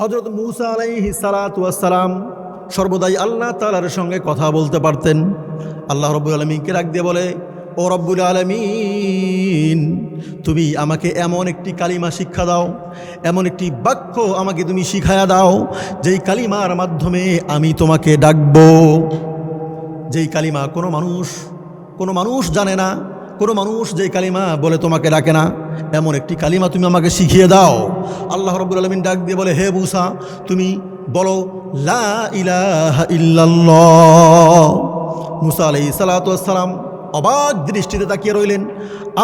হজরত মুসা আলাইহি সালাম সর্বদাই আল্লাহ তালার সঙ্গে কথা বলতে পারতেন। আল্লাহ রব্বুল আলমীকে রাখ দিয়ে বলে, ও রব্বুল আলমিন, তুমি আমাকে এমন একটি কালিমা শিক্ষা দাও, এমন একটি বাক্য আমাকে তুমি শিখায়া দাও, যেই কালিমার মাধ্যমে আমি তোমাকে ডাকবো। যেই কালিমা কোনো মানুষ কোনো মানুষ জানে না কোনো মানুষ যে কালিমা বলে তোমাকে ডাকে না, এমন একটি কালিমা তুমি আমাকে শিখিয়ে দাও। আল্লাহ রব্বুল আলমিন ডাক দিয়ে বলে, হে বুসা তুমি বলো, লা ইলাহা মুসা আলাই সালাতাম অবাক দৃষ্টিতে তাকিয়ে রইলেন।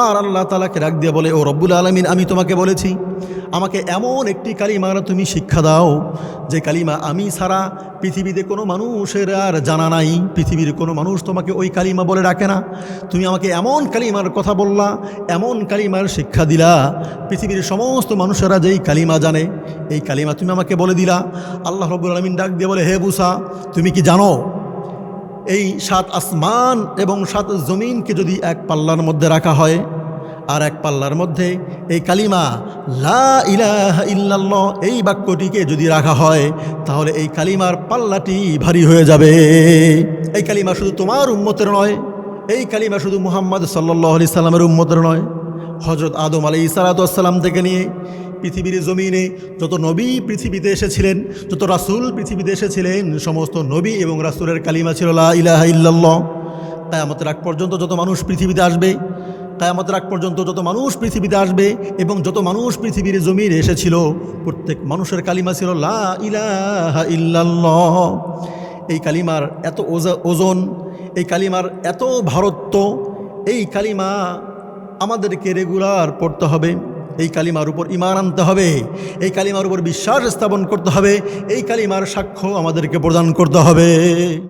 আর আল্লাহ তালাকে ডাক দিয়ে বলে, ও রব্বুল আলমিন, আমি তোমাকে বলেছি আমাকে এমন একটি কালিমার তুমি শিক্ষা দাও, যে কালিমা আমি ছাড়া পৃথিবীতে কোনো মানুষের আর জানা নাই। পৃথিবীর কোনো মানুষ তোমাকে ওই কালিমা বলে ডাকে না। তুমি আমাকে এমন কালিমার কথা বললা, এমন কালিমার শিক্ষা দিলা। পৃথিবীর সমস্ত মানুষেরা যেই কালিমা জানে, এই কালিমা তুমি আমাকে বলে দিলা। আল্লাহ রব্বুল আলমিন ডাক দিয়ে বলে, হে বুসা তুমি কি জানো? এই সাত আসমান এবং সাত জমিনকে যদি এক পাল্লার মধ্যে রাখা হয় আর এক পাল্লার মধ্যে এই কালিমা, লা ইলাহ ইল্লাল্লাহ এই বাক্যটিকে যদি রাখা হয়, তাহলে এই কালিমার পাল্লাটি ভারী হয়ে যাবে। এই কালিমা শুধু তোমার উম্মতের নয়, এই কালিমা শুধু মুহাম্মদ সাল্লাহ আলি সাল্লামের উম্মতের নয়। হজরত আদম আলী সালাতাম থেকে নিয়ে পৃথিবীর জমিনে যত নবী পৃথিবীতে এসেছিলেন, যত রাসূল পৃথিবীতে এসেছিলেন, সমস্ত নবী এবং রাসূলের কালিমা ছিল লা ইলাহা ইল্লাল্লাহ। কায়ামতের আগ পর্যন্ত যত মানুষ পৃথিবীতে আসবে কায়ামতের আগ পর্যন্ত যত মানুষ পৃথিবীতে আসবে এবং যত মানুষ পৃথিবীর জমিনে এসেছিল, প্রত্যেক মানুষের কালিমা ছিল, লা ইলাহা এই কালিমার এত ওজা- ওজন, এই কালিমার এত ভারত্ব, এই কালিমা আমাদেরকে রেগুলার পড়তে হবে। এই কালিমার উপর ইমান আনতে হবে। এই কালিমার উপর বিশ্বাস স্থাপন করতে হবে। এই কালিমার সাক্ষ্য আমাদেরকে প্রদান করতে হবে।